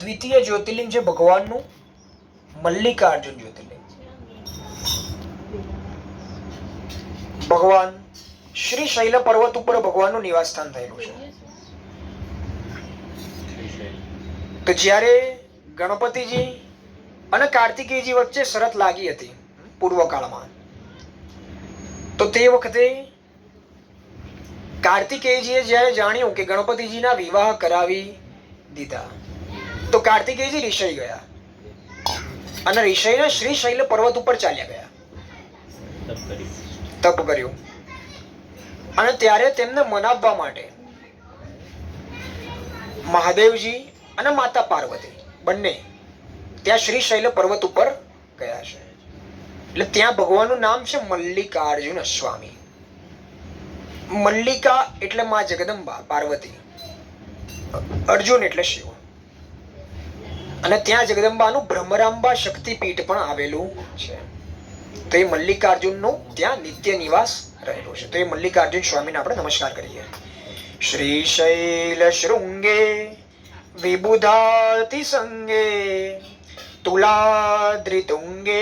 દ્વિતીય જ્યોતિર્લિંગ છે ભગવાનનું, મલ્લિકાર્જુન જ્યોતિર્લિંગ. ભગવાન શ્રી શૈલ પર્વત ઉપર ભગવાનનું નિવાસસ્થાન થયેલું છે. તો જ્યારે ગણપતિજી અને કાર્તિકેયજી વચ્ચે શરત લાગી હતી, પૂર્વકાળમાં, તો તે વખતે કાર્તિકેયજીએ જ્યારે જાણ્યું કે ગણપતિજીના વિવાહ કરાવી દીધા તો કાર્તિકેયજી રિષઈ ગયા. અને ઋષિને શ્રી શૈલ પર્વત ઉપર ચાલ્યા ગયા. તપ કર્યું. અને ત્યારે તેમને મનાવવા માટે મહાદેવજી અને માતા પાર્વતી બંને ત્યાં શ્રી શૈલ પર્વત ઉપર ગયા છે. એટલે ત્યાં ભગવાનનું નામ છે મલ્લિકાર્જુન સ્વામી. મલ્લિકા એટલે મા જગદંબા પાર્વતી. અર્જુન એટલે શિવ. અને ત્યાં જગદંબાનું ભ્રમરાંબા શક્તિપીઠ પણ આવેલું છે. તો એ મલ્લિકાર્જુનનું ત્યાં નિત્ય નિવાસ રહેલો છે. તો એ મલ્લિકાર્જુન સ્વામીને આપણે નમસ્કાર કરીએ. શ્રી શૈલ શૃંગે વિબુધાતિ સંગે તુલાદ્રિતુંગે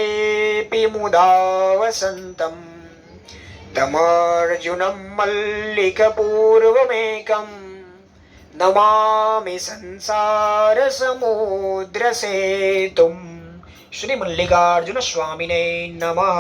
પિમુદા તમર્જુનમ મલ્લિકપૂર્વમેકમ. નમામિ સંસાર સમુદ્ર સેતુમ શ્રી મલ્લિકાર્જુન સ્વામિને નમઃ